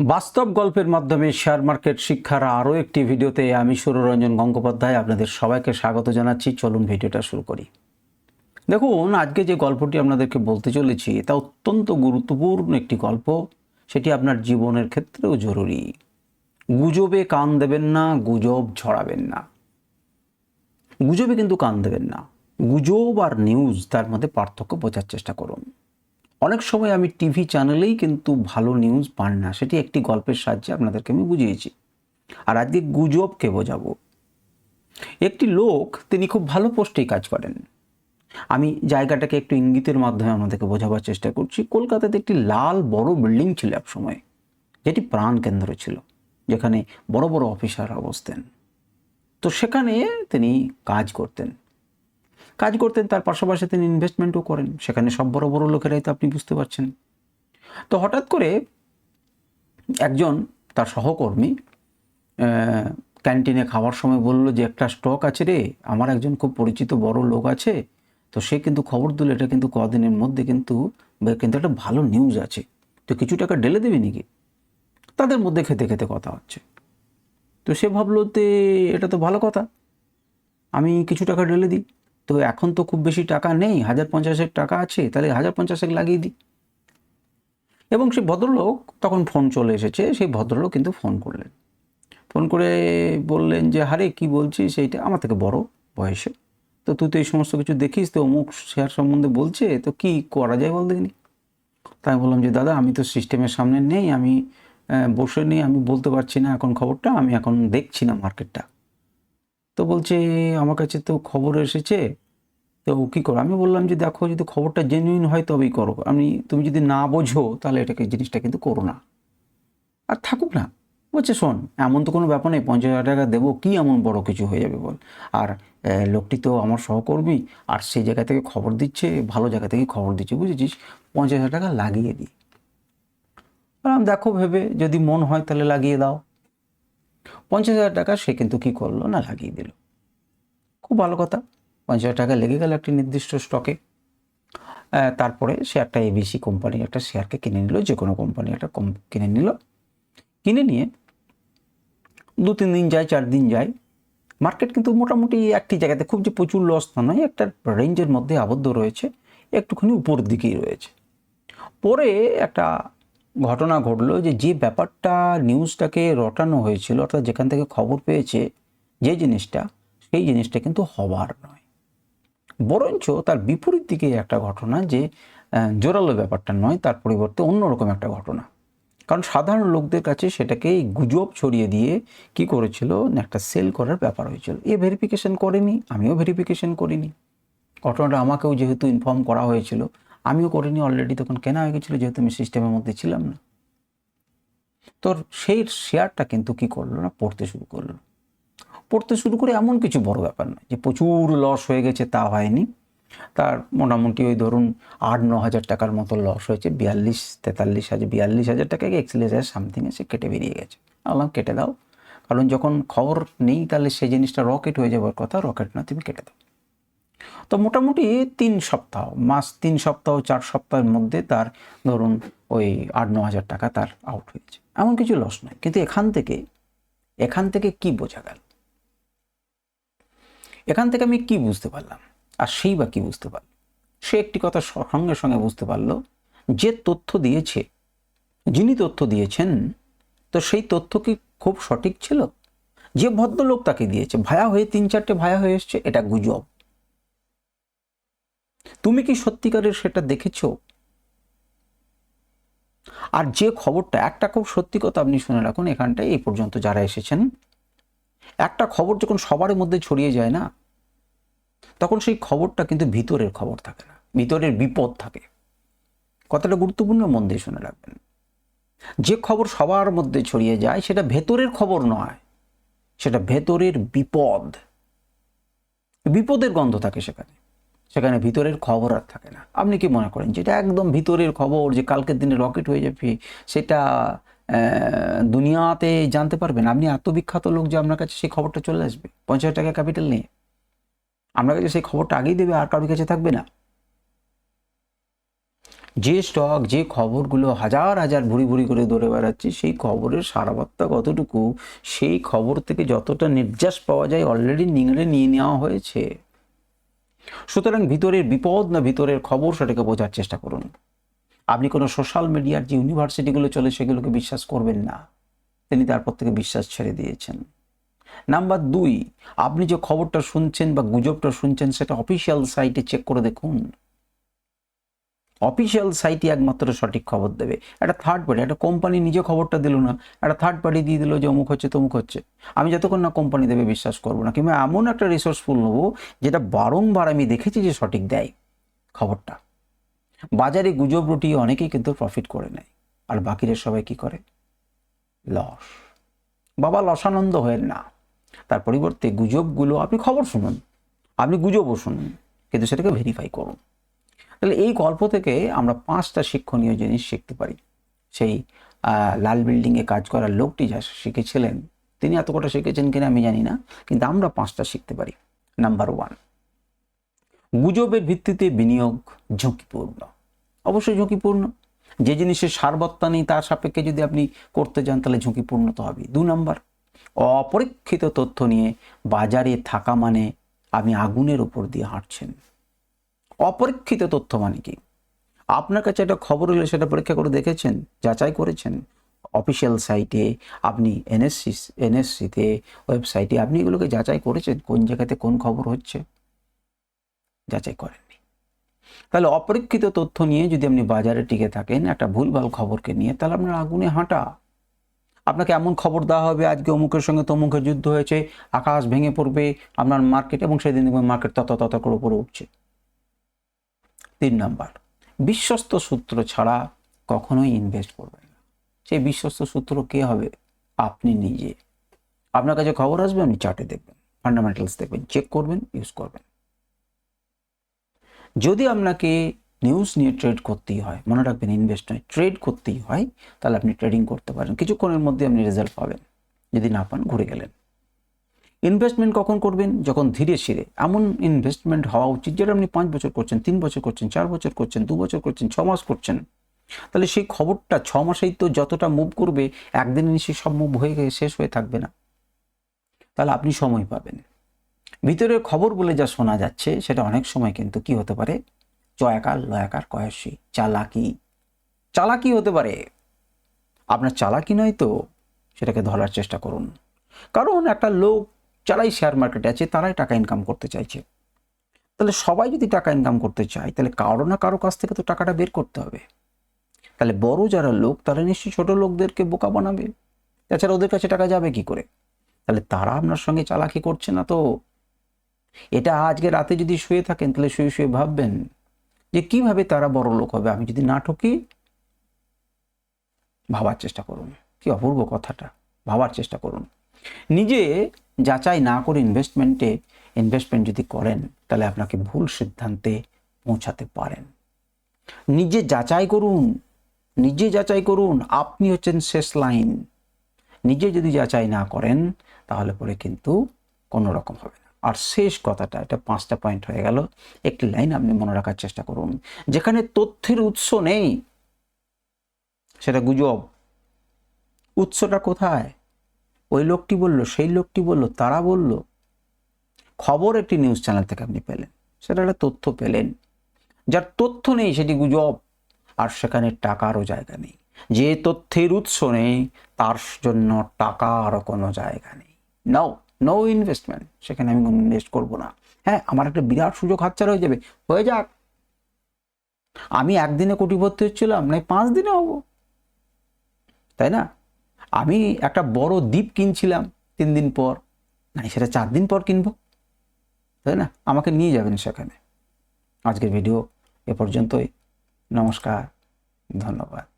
বাস্তব গল্পের মাধ্যমে শেয়ার মার্কেট শিক্ষার আরও একটি ভিডিওতে আমি সুররঞ্জন গঙ্গোপাধ্যায় আপনাদের সবাইকে স্বাগত জানাচ্ছি। চলুন ভিডিওটা শুরু করি। দেখুন, আজকে যে গল্পটি আপনাদেরকে বলতে চলেছি তা অত্যন্ত গুরুত্বপূর্ণ একটি গল্প। সেটি আপনার জীবনের ক্ষেত্রেও জরুরি। গুজবে কান দেবেন না, গুজব ছড়াবেন না। গুজবে কিন্তু কান দেবেন না। গুজব আর নিউজ, তার মধ্যে পার্থক্য বোঝার চেষ্টা করুন। অনেক সময় আমি টিভি চ্যানেলেই কিন্তু ভালো নিউজ পান না। সেটি একটি গল্পের সাহায্যে আপনাদেরকে আমি বুঝিয়েছি। আর আজকে গুজবকে বোঝাবো। একটি লোক, তিনি খুব ভালো পোস্টেই কাজ করেন। আমি জায়গাটাকে একটু ইঙ্গিতের মাধ্যমে আপনাদেরকে বোঝাবার চেষ্টা করছি। কলকাতাতে একটি লাল, বড় বিল্ডিং ছিল এক সময়। যেটি প্রাণ কেন্দ্র ছিল, যেখানে বড় বড় অফিসার বসতেন। তো সেখানে তিনি কাজ করতেন। কাজ করতেন, তার পাশাপাশি তিনি ইনভেস্টমেন্টও করেন। সেখানে সব বড় বড় লোকেরাই তো আপনি বুঝতে পারছেন। তো হঠাৎ করে একজন তার সহকর্মী ক্যান্টিনে খাওয়ার সময় বলল যে, একটা স্টক আছে রে, আমার একজন খুব পরিচিত বড় লোক আছে। তো সে কিন্তু খবর দিল, এটা কিন্তু কদিনের মধ্যে কিন্তু কিন্তু একটা ভালো নিউজ আছে। তো কিছু টাকা ঢেলে দেবে নাকি? তাদের মধ্যে খেতে খেতে কথা হচ্ছে। তো সে ভাবলো তে এটা তো ভালো কথা। আমি কিছু টাকা ঢেলে দিই। তো এখন তো খুব বেশি টাকা নেই, হাজার পঞ্চাশেক টাকা আছে, তাহলে হাজার পঞ্চাশেক লাগিয়ে দিই। এবং সেই ভদ্রলোক তখন ফোন চলে এসেছে, সেই ভদ্রলোক কিন্তু ফোন করলেন। ফোন করে বললেন যে হারে কি বলছিস? সেইটা আমার থেকে বড় বয়সে। তো তুই তো এই সমস্ত কিছু দেখিস, তো অমুক শেয়ার সম্বন্ধে বলছে, তো কি করা যায় বল দেখিনি? তাই বললাম যে, দাদা, আমি তো সিস্টেমের সামনে নেই, আমি বসে নেই, আমি বলতে পারছি না এখন খবরটা, আমি এখন দেখছি না মার্কেটটা। তো বলছে, আমার কাছে তো খবর এসেছে, তো কী করো? আমি বললাম যে, দেখো, যদি খবরটা জেনুইন হয় তবেই করো। আমি, তুমি যদি না বোঝো, তাহলে এটাকে জিনিসটা কিন্তু করো না। আর থাকুক না। বলছে, শোন, এমন তো কোনো ব্যাপার নেই, পঞ্চাশ হাজার টাকা দেবো, কি এমন বড় কিছু হয়ে যাবে বল? আর লোকটি তো আমার সহকর্মী, আর সেই জায়গা থেকে খবর দিচ্ছে, ভালো জায়গা থেকে খবর দিচ্ছে, বুঝেছিস? পঞ্চাশ হাজার টাকা লাগিয়ে দিই। বললাম, দেখো, ভেবে যদি মন হয় তাহলে লাগিয়ে দাও। পঞ্চাশ হাজার টাকা সে কিন্তু কি করল? না, লাগিয়ে দিল। খুব ভালো কথা। পঞ্চাশ হাজার টাকা লেগে গেল একটি নির্দিষ্ট স্টকে তারপরে সে একটা এবিসি কোম্পানির একটা শেয়ারকে কিনে নিল যে কোনো কোম্পানি একটা কম কিনে নিল। কিনে নিয়ে দু, তিন দিন যায়, চার দিন যায়। মার্কেট কিন্তু মোটামুটি একটি জায়গাতে খুব যে প্রচুর লস তা নয়, একটা রেঞ্জের মধ্যে আবদ্ধ রয়েছে, একটুখানি উপরের দিকেই রয়েছে। পরে একটা ঘটনা ঘটলো যে যে ব্যাপারটা নিউজটাকে রটানো হয়েছিল, অর্থাৎ যেখান থেকে খবর পেয়েছে যে জিনিসটা, সেই জিনিসটা কিন্তু হবার নয়। বরঞ্চ তার বিপরীত দিকে একটা ঘটনা যে জোরালো ব্যাপারটা নয়, তার পরিবর্তে অন্যরকম একটা ঘটনা। কারণ সাধারণ লোকদের কাছে সেটাকে গুজব ছড়িয়ে দিয়ে কি করেছিল একটা সেল করার ব্যাপার হয়েছিল। এ ভেরিফিকেশন করেনি, আমিও ভেরিফিকেশন করিনি। ঘটনাটা আমাকেও যেহেতু ইনফর্ম করা হয়েছিল আমিও করিনি অলরেডি তখন কেনা হয়ে গেছিল, যেহেতু আমি সিস্টেমের মধ্যে ছিলাম না। তো সেই শেয়ারটা কিন্তু কি করল না? পড়তে শুরু করল। পড়তে শুরু করে এমন কিছু বড় ব্যাপার নয়। যে প্রচুর লস হয়ে গেছে তা হয়নি। তার মোটামুটি ওই ধরুন আট ন হাজার টাকার মতো লস হয়েছে। বিয়াল্লিশ, তেতাল্লিশ হাজার, বিয়াল্লিশ হাজার টাকাকে একচল্লিশ হাজার সামথিং এসে কেটে বেরিয়ে গেছে। আল্লাহ, কেটে দাও। কারণ যখন খবর নেই, তাহলে সেই জিনিসটা রকেট হয়ে যাওয়ার কথা রকেট না, তুমি কেটে দাও। তো মোটামুটি তিন সপ্তাহ, মাস তিন সপ্তাহ, চার সপ্তাহের মধ্যে তার ধরুন ওই আট, ন হাজার টাকা তার আউট হয়েছে। এমন কিছু লস নয়। কিন্তু এখান থেকে এখান থেকে কি বোঝা গেল? এখান থেকে আমি কি বুঝতে পারলাম? আর সেই বা কি বুঝতে পারল? সে একটি কথা সঙ্গে সঙ্গে বুঝতে পারল যে তথ্য দিয়েছে, যিনি তথ্য দিয়েছেন, তো সেই তথ্য কি খুব সঠিক ছিল? যে ভদ্রলোক তাকে দিয়েছে, ভায়া হয়ে তিন চারটে ভায়া হয়ে এসছে, এটা গুজব। তুমি কি সত্যিকারের সেটা দেখেছ? আর যে খবরটা, একটা খুব সত্যি কথা আপনি শুনে রাখুন, এখানটায় এই পর্যন্ত যারা এসেছেন। একটা খবর যখন সবার মধ্যে ছড়িয়ে যায় না, তখন সেই খবরটা কিন্তু ভিতরের খবর থাকে না, ভিতরের বিপদ থাকে। কথাটা গুরুত্বপূর্ণ, মন দিয়ে শুনে রাখবেন। যে খবর সবার মধ্যে ছড়িয়ে যায়, সেটা ভেতরের খবর নয়, সেটা ভেতরের বিপদ। বিপদের গন্ধ থাকে সেখানে। সেখানে ভিতরের খবর আর থাকে না। আপনি কি মনে করেন যেটা একদম ভিতরের খবর যে কালকের দিনে রকেট হয়ে যাবে, সেটা দুনিয়াতে জানতে পারবেন? আপনি এত বিখ্যাত লোক যে আপনার কাছে সেই খবরটা চলে আসবে? পঞ্চাশ টাকা ক্যাপিটাল নিয়ে। আপনার কাছে সেই খবরটা আগেই দেবে, আর কারোর কাছে থাকবে না। যে স্টক, যে খবরগুলো হাজার হাজার ভুড়ি ভুড়ি করে দৌড়ে বেড়াচ্ছে, সেই খবরের সারাবার্তা কতটুকু, সেই খবর থেকে যতটা নির্যাস পাওয়া যায় অলরেডি নিংড়ে নিয়ে নেওয়া হয়েছে। সুতরাং ভিতরের বিপদ না ভিতরের খবর সেটাকে বোঝার চেষ্টা করুন। আপনি কোনো সোশ্যাল মিডিয়ার যে ইউনিভার্সিটিগুলো চলে সেগুলোকে বিশ্বাস করবেন না। তিনি তারপর থেকে বিশ্বাস ছেড়ে দিয়েছেন। নাম্বার দুই, আপনি যে খবরটা শুনছেন বা গুজবটা শুনছেন সেটা অফিসিয়াল সাইটে চেক করে দেখুন। অফিসিয়াল সাইটই একমাত্র সঠিক খবর দেবে। একটা থার্ড পার্টি একটা কোম্পানি নিজে খবরটা দিল না, একটা থার্ড পার্টি দিয়ে দিল যে অমুক হচ্ছে, তমুক হচ্ছে। আমি যতক্ষণ না কোম্পানি দেবে বিশ্বাস করব না, কিংবা এমন একটা রিসোর্সফুল নেব যেটা বারংবার আমি দেখেছি যে সঠিক দেয় খবরটা। বাজারে গুজব রুটিয়ে অনেকেই কিন্তু প্রফিট করে নেয়, আর বাকিরা সবাই কি করে? লস বাবা লসানন্দ হয়ে না। তার পরিবর্তে গুজবগুলো, আপনি খবর শুনুন। আপনি গুজবও শুনুন, কিন্তু সেটাকে ভেরিফাই করুন। তাহলে এই গল্প থেকে আমরা পাঁচটা শিক্ষণীয় জিনিস শিখতে পারি। সেই লাল বিল্ডিংয়ে কাজ করার লোকটি যা শিখেছিলেন, তিনি এত কটা শিখেছেন কিনা আমি জানি না, কিন্তু আমরা পাঁচটা শিখতে পারি। নাম্বার ওয়ান, গুজবের ভিত্তিতে বিনিয়োগ ঝুঁকিপূর্ণ। অবশ্যই ঝুঁকিপূর্ণ। যে জিনিসের সারবত্তা নেই তার সাপেক্ষে যদি আপনি করতে যান তাহলে ঝুঁকিপূর্ণ তো হবে দু নম্বর, অপরীক্ষিত তথ্য নিয়ে বাজারে থাকা মানে আপনি আগুনের উপর দিয়ে হাঁটছেন। অপরীক্ষিত তথ্য মানে কি? আপনার কাছে একটা খবর এলে সেটা পরীক্ষা করে দেখেছেন, যাচাই করেছেন? অফিসিয়াল সাইটে আপনি এনএসসি, এনএসসিতে ওয়েবসাইটে আপনি এগুলোকে যাচাই করেছেন? কোন জায়গাতে কোন খবর হচ্ছে? যাচাই করেননি। তাহলে অপরীক্ষিত তথ্য নিয়ে যদি আপনি বাজারে টিকে থাকেন, একটা ভুলভাল খবরকে নিয়ে, তাহলে আপনার আগুনে হাঁটা। আপনাকে এমন খবর দেওয়া হবে, আজকে অমুকের সঙ্গে তমুকের যুদ্ধ হয়েছে, আকাশ ভেঙে পড়বে, আপনার মার্কেট এবং সেদিন মার্কেট তত তত করে উপরে উঠছে। তিন নাম্বার, বিশ্বস্ত সূত্র ছাড়া কখনোই ইনভেস্ট করবেন না। সেই বিশ্বস্ত সূত্র কে হবে? আপনি নিজে। আপনার কাছে খবর আসবে, আপনি চার্টে দেখবেন ফান্ডামেন্টালস দেখবেন চেক করবেন ইউজ করবেন। যদি আপনাকে নিউজ নিয়ে ট্রেড করতেই হয়, মনে রাখবেন ইনভেস্ট নয় ট্রেড করতেই হয়, তাহলে আপনি ট্রেডিং করতে পারেন। কিছুক্ষণের মধ্যে আপনি রেজাল্ট পাবেন। যদি না পান, ঘুরে গেলেন। ইনভেস্টমেন্ট কখন করবেন? যখন ধীরে ধীরে এমন ইনভেস্টমেন্ট হওয়া উচিত যেটা আপনি পাঁচ বছর করছেন, তিন বছর করছেন, চার বছর করছেন, দু বছর করছেন, ছ মাস করছেন। তাহলে সেই খবরটা ছ মাসেই তো যতটা মুভ করবে, একদিনে নিশ্চয়ই সব মুভ হয়ে গিয়ে শেষ হয়ে থাকবে না। তাহলে আপনি সময় পাবেন। ভিতরের খবর বলে যা শোনা যাচ্ছে, সেটা অনেক সময় কিন্তু কি হতে পারে? জয়াকার লয়াকার, কয়াসী, চালাকি। চালাকি হতে পারে। আপনার চালাকি নয় তো, সেটাকে ধরার চেষ্টা করুন। কারণ একটা লোক যারাই শেয়ার মার্কেটে আছে, তারাই টাকা ইনকাম করতে চাইছে। তাহলে সবাই যদি টাকা ইনকাম করতে চায়, তাহলে কারও না কারও কাছ থেকে তো টাকাটা বের করতে হবে। তাহলে বড় যারা লোক, তারা নিশ্চয়ই ছোট লোকদেরকে বোকা বানাবে। তাছাড়া ওদের কাছে টাকা যাবে কি করে? তাহলে তারা আপনার সঙ্গে চালাকি করছে না তো। এটা আজকে রাতে যদি শুয়ে থাকেন, তাহলে শুয়ে শুয়ে ভাববেন যে কীভাবে তারা বড় লোক হবে। আমি যদি না ঠকি, ভাবার চেষ্টা করুন। কি অপূর্ব কথাটা, ভাবার চেষ্টা করুন। নিজে যাচাই না করে ইনভেস্টমেন্টে ইনভেস্টমেন্ট যদি করেন, তাহলে আপনাকে ভুল সিদ্ধান্তে পৌঁছাতে পারেন। নিজে যাচাই করুন, নিজে যাচাই করুন, আপনি হচ্ছেন শেষ লাইন। নিজে যদি যাচাই না করেন, তাহলে পরে কিন্তু কোনো রকম হবে না। আর শেষ কথাটা, এটা পাঁচটা পয়েন্ট হয়ে গেল, একটি লাইন আপনি মনে রাখার চেষ্টা করুন। যেখানে তথ্যের উৎস নেই, সেটা গুজব। উৎসটা কোথায়? ওই লোকটি বলল, সেই লোকটি বলল, তারা বলল, খবর একটি নিউজ চ্যানেল থেকে আপনি পেলেন। সেটা একটা তথ্য পেলেন। যার তথ্য নেই সেটি গুজব, আর সেখানে টাকারও জায়গা নেই। যে তথ্যের উৎস নেই, তার জন্য টাকারও কোনো জায়গা নেই। নাও নো ইনভেস্টমেন্ট সেখানে আমি ইনভেস্ট করব না। হ্যাঁ আমার একটা বিরাট সুযোগ হাতছাড়া হয়ে যাবে। হয়ে যাক। আমি একদিনে কোটিপতি হচ্ছিলাম না পাঁচ দিনে হব। তাই না? আমি একটা বড় দ্বীপ কিনছিলাম তিন দিন পর। নাই সেটা চার দিন পর কিনবো। তাই না? আমাকে নিয়ে যাবেন সেখানে। আজকের ভিডিও এ পর্যন্তই। নমস্কার। ধন্যবাদ।